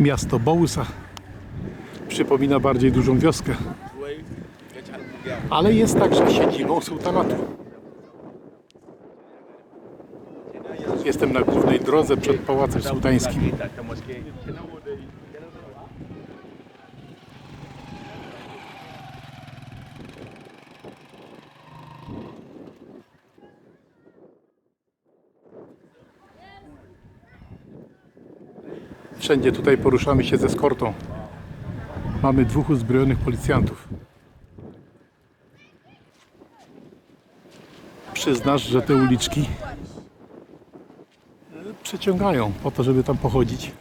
Miasto Bołusa. Przypomina bardziej dużą wioskę. Ale jest także siedzibą sułtanatu. Jestem na głównej drodze przed Pałacem Sułtańskim. Wszędzie tutaj poruszamy się ze skortą. Mamy dwóch uzbrojonych policjantów. Przyznasz, że te uliczki przyciągają po to, żeby tam pochodzić.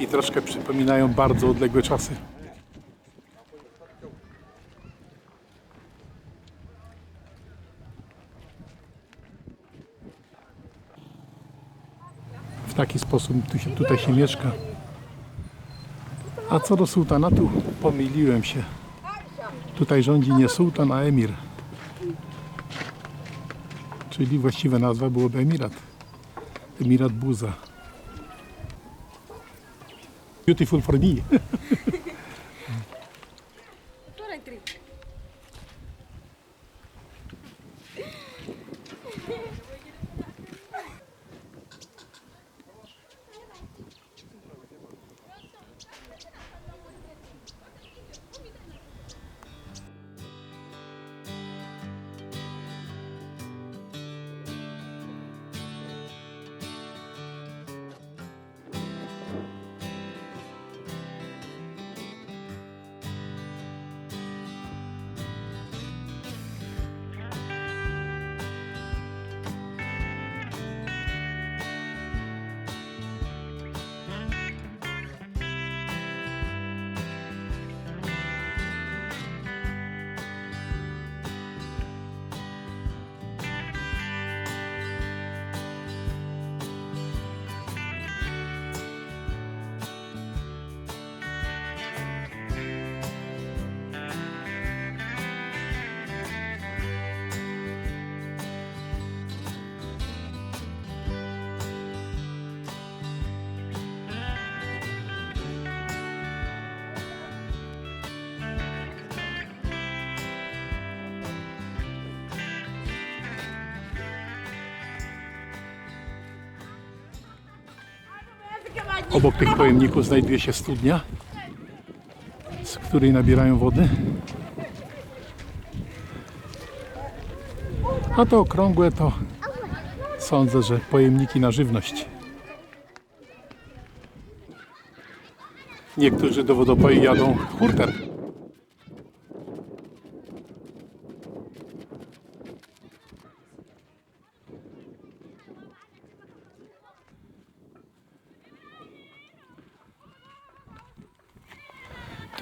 I troszkę przypominają bardzo odległe czasy. Taki sposób tu się, tutaj się mieszka. A co do sułtanatu, pomyliłem się. Tutaj rządzi nie sułtan, a emir. Czyli właściwa nazwa byłoby emirat. Emirat Buza. Beautiful for me. Obok tych pojemników znajduje się studnia, z której nabierają wody. A to okrągłe to sądzę, że pojemniki na żywność. Niektórzy do wodopoi jadą hurtem.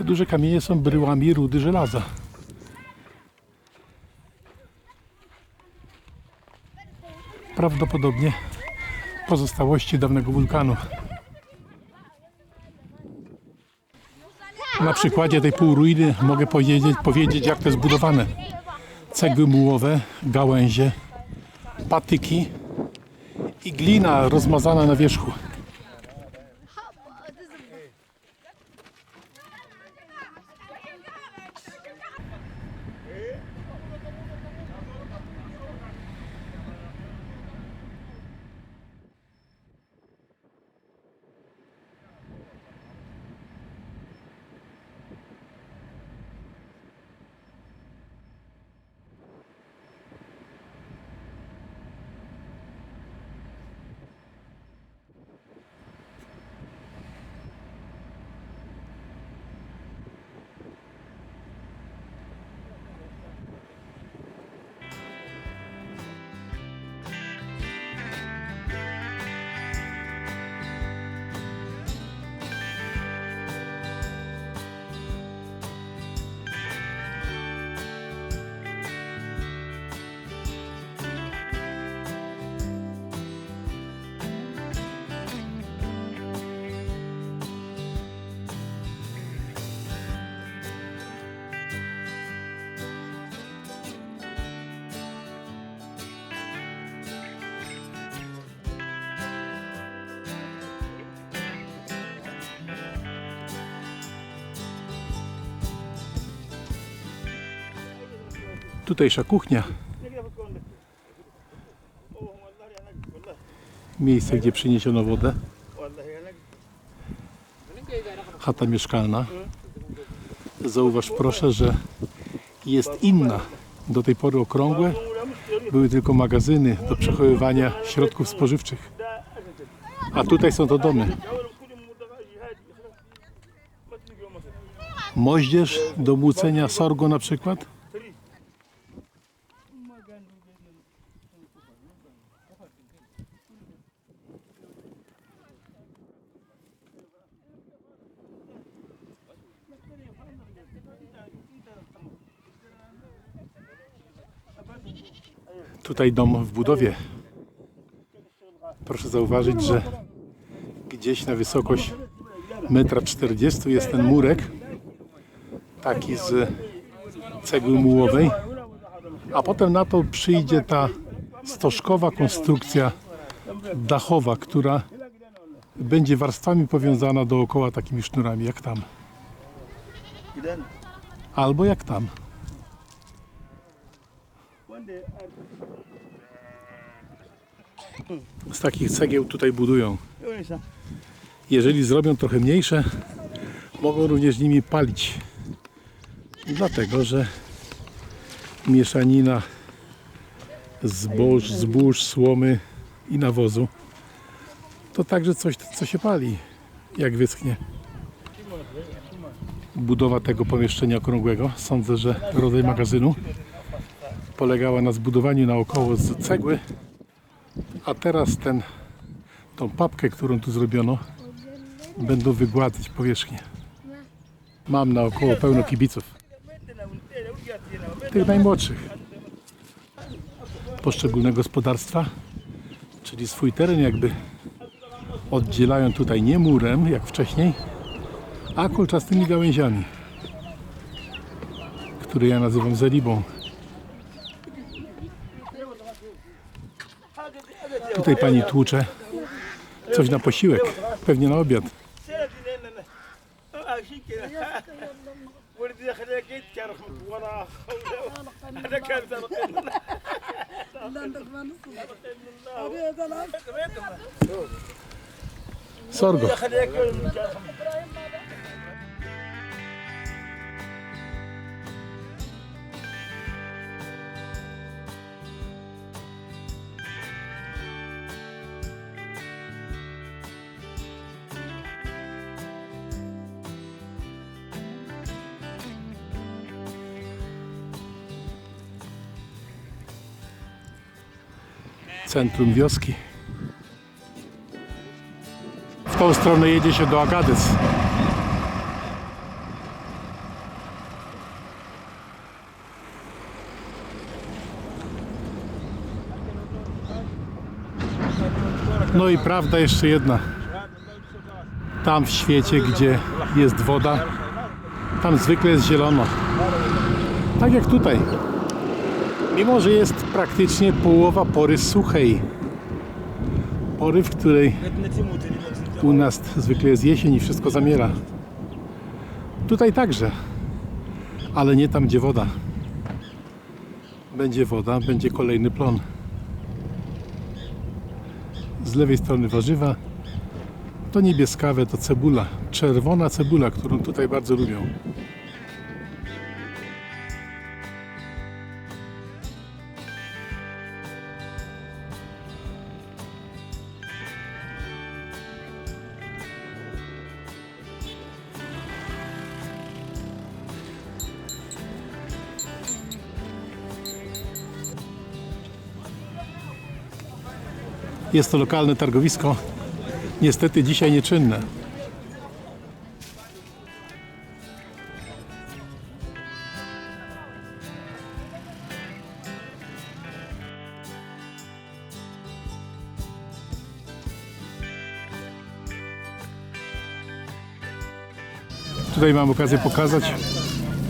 Duże kamienie są bryłami rudy żelaza. Prawdopodobnie pozostałości dawnego wulkanu. Na przykładzie tej półruiny mogę powiedzieć, powiedzieć jak to jest budowane. Cegły mułowe, gałęzie, patyki i glina rozmazana na wierzchu. Tutejsza kuchnia. Miejsce, gdzie przyniesiono wodę. Chata mieszkalna. Zauważ proszę, że jest inna. Do tej pory okrągłe. Były tylko magazyny do przechowywania środków spożywczych. A tutaj są to domy. Moździerz do młócenia sorgo na przykład. Tutaj dom w budowie. Proszę zauważyć, że gdzieś na wysokość 1,40 m jest ten murek. Taki z cegły mułowej. A potem na to przyjdzie ta stożkowa konstrukcja dachowa, która będzie warstwami powiązana dookoła takimi sznurami jak tam. Albo jak tam. Z takich cegieł tutaj budują. Jeżeli zrobią trochę mniejsze, mogą również nimi palić. Dlatego, że mieszanina zboż, zbóż, słomy i nawozu to także coś, co się pali, jak wyschnie. Budowa tego pomieszczenia okrągłego, sądzę, że rodzaj magazynu, polegała na zbudowaniu naokoło z cegły, a teraz ten, tą papkę, którą tu zrobiono, będą wygładzać powierzchnię. Mam naokoło pełno kibiców. Tych najmłodszych. Poszczególne gospodarstwa, czyli swój teren jakby oddzielają tutaj nie murem, jak wcześniej, a kolczastymi gałęziami, które ja nazywam zelibą. Tutaj pani tłucze coś na posiłek, pewnie na obiad. Sorgo. Centrum wioski. W tą stronę jedzie się do Agadez. No i prawda jeszcze jedna. Tam w świecie, gdzie jest woda, tam zwykle jest zielono. Tak jak tutaj. Mimo, że jest praktycznie połowa pory suchej. Pory, w której u nas zwykle jest jesień i wszystko zamiera. Tutaj także, ale nie tam, gdzie woda. Będzie woda, będzie kolejny plon. Z lewej strony warzywa, to niebieskawe, to cebula. Czerwona cebula, którą tutaj bardzo lubią. Jest to lokalne targowisko. Niestety dzisiaj nieczynne. Tutaj mam okazję pokazać,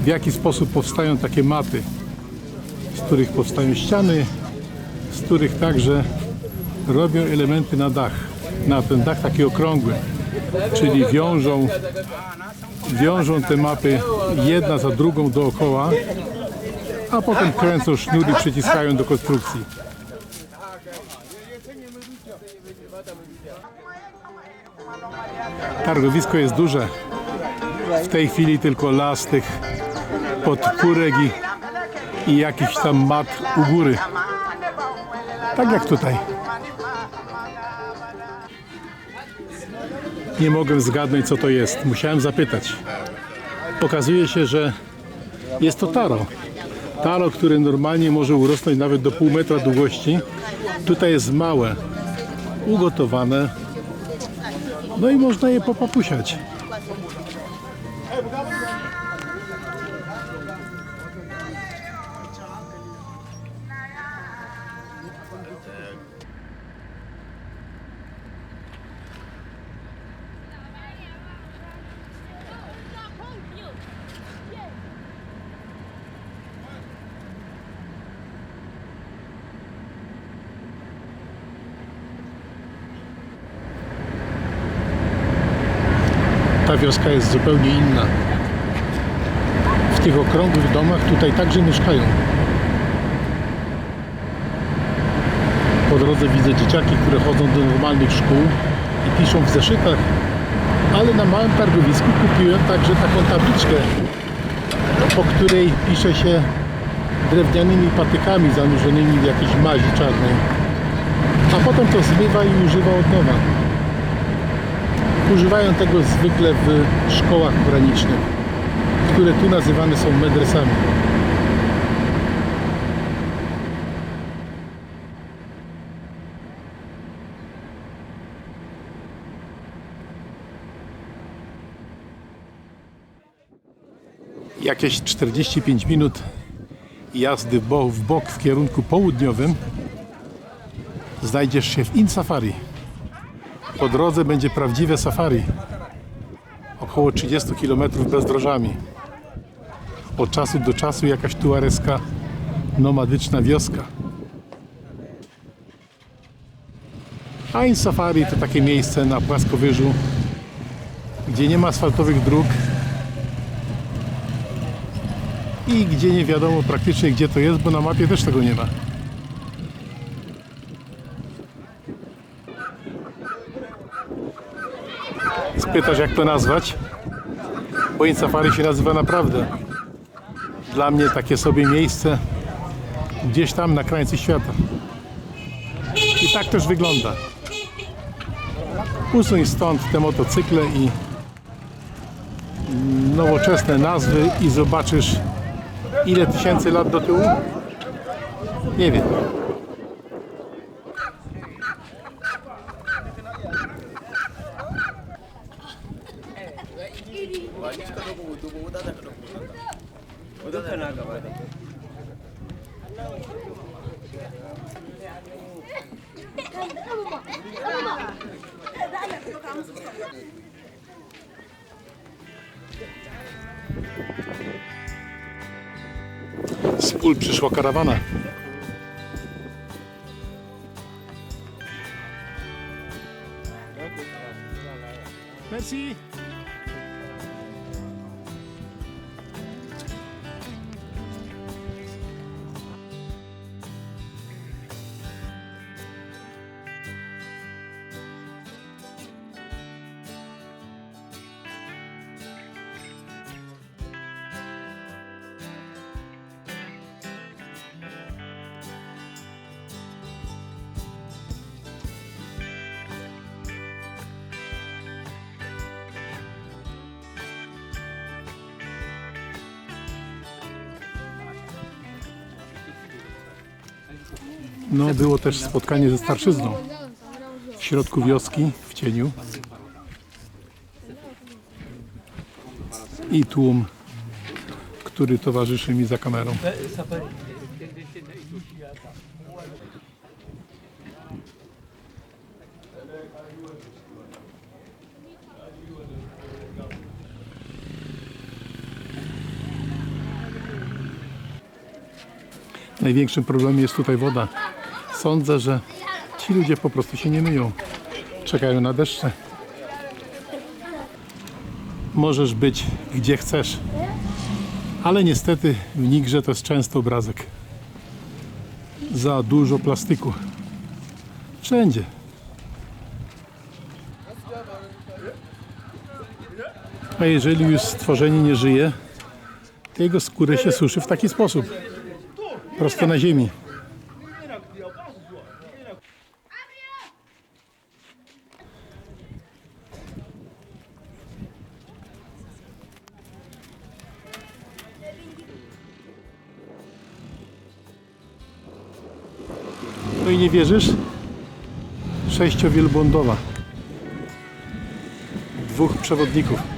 w jaki sposób powstają takie maty, z których powstają ściany, z których także robią elementy na dach, na ten dach taki okrągły, czyli wiążą, wiążą te mapy jedna za drugą dookoła a potem kręcą sznur i przyciskają do konstrukcji. Targowisko jest duże. W tej chwili tylko las tych podpórek i, i jakiś tam mat u góry. Tak jak tutaj. Nie mogłem zgadnąć co to jest. Musiałem zapytać. Okazuje się, że jest to taro. Taro, które normalnie może urosnąć nawet do pół metra długości. Tutaj jest małe, ugotowane. No i można je popapusiać. Wioska jest zupełnie inna. W tych okrągłych domach tutaj także mieszkają. Po drodze widzę dzieciaki, które chodzą do normalnych szkół i piszą w zeszytach, ale na małym targowisku kupiłem także taką tabliczkę, po której pisze się drewnianymi patykami zanurzonymi w jakiejś mazi czarnej. A potem to zmywa i używa od nowa. Używają tego zwykle w szkołach granicznych, które tu nazywane są medresami. Jakieś 45 minut jazdy w bok w, kierunku południowym znajdziesz się w In Safari. Po drodze będzie prawdziwe safari. Około 30 km bezdrożami. Od czasu do czasu jakaś tuareska nomadyczna wioska. A in safari to takie miejsce na płaskowyżu, gdzie nie ma asfaltowych dróg i gdzie nie wiadomo praktycznie gdzie to jest, bo na mapie też tego nie ma. Spytasz jak to nazwać? Bo In Safari się nazywa naprawdę. Dla mnie takie sobie miejsce gdzieś tam na krańcu świata. I tak też wygląda. Usuń stąd te motocykle i nowoczesne nazwy i zobaczysz ile tysięcy lat do tyłu? Nie wiem. Z pól przyszła karawana. Merci. No, było też spotkanie ze starszyzną. W środku wioski, w cieniu. I tłum, który towarzyszy mi za kamerą. Największym problemem jest tutaj woda. Sądzę, że ci ludzie po prostu się nie myją. Czekają na deszcze. Możesz być gdzie chcesz, Ale niestety w Nigrze to jest często obrazek. Za dużo plastiku. Wszędzie. A jeżeli już stworzenie nie żyje, to jego skórę się suszy w taki sposób. Prosto na ziemi. No i nie wierzysz? Sześciowielbłądowa. Dwóch przewodników.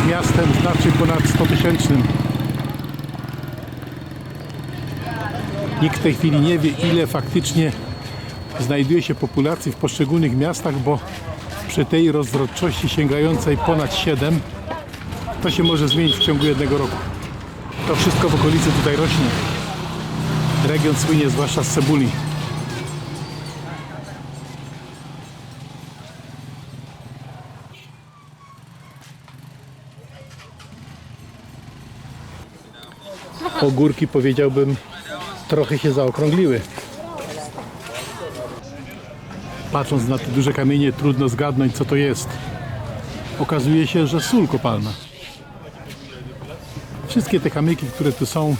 Jest miastem znacznie ponad 100 tysięcznym. Nikt w tej chwili nie wie, ile faktycznie znajduje się populacji w poszczególnych miastach, bo przy tej rozrodczości sięgającej ponad 7 to się może zmienić w ciągu jednego roku. To wszystko w okolicy tutaj rośnie. Region słynie zwłaszcza z cebuli. Ogórki powiedziałbym trochę się zaokrągliły. Patrząc na te duże kamienie trudno zgadnąć co to jest. Okazuje się, że sól kopalna. Wszystkie te kamyki, które tu są,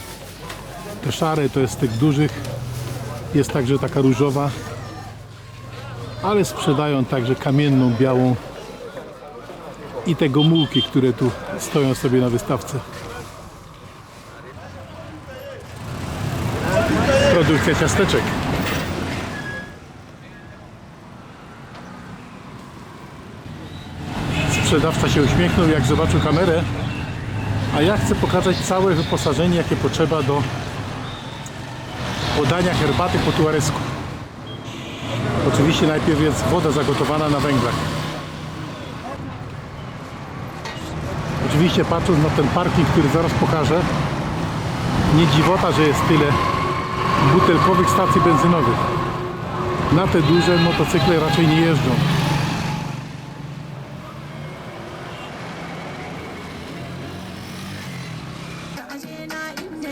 te szare to jest tych dużych, jest także taka różowa, ale sprzedają także kamienną, białą i te gomułki, które tu stoją sobie na wystawce. Produkcja ciasteczek. Sprzedawca się uśmiechnął, jak zobaczył kamerę, a ja chcę pokazać całe wyposażenie, jakie potrzeba do podania herbaty po tuaresku. Oczywiście najpierw jest woda zagotowana na węglach. Oczywiście patrząc na ten parking, który zaraz pokażę, nie dziwota, że jest tyle butelkowych stacji benzynowych. Na te duże motocykle raczej nie jeżdżą. Inda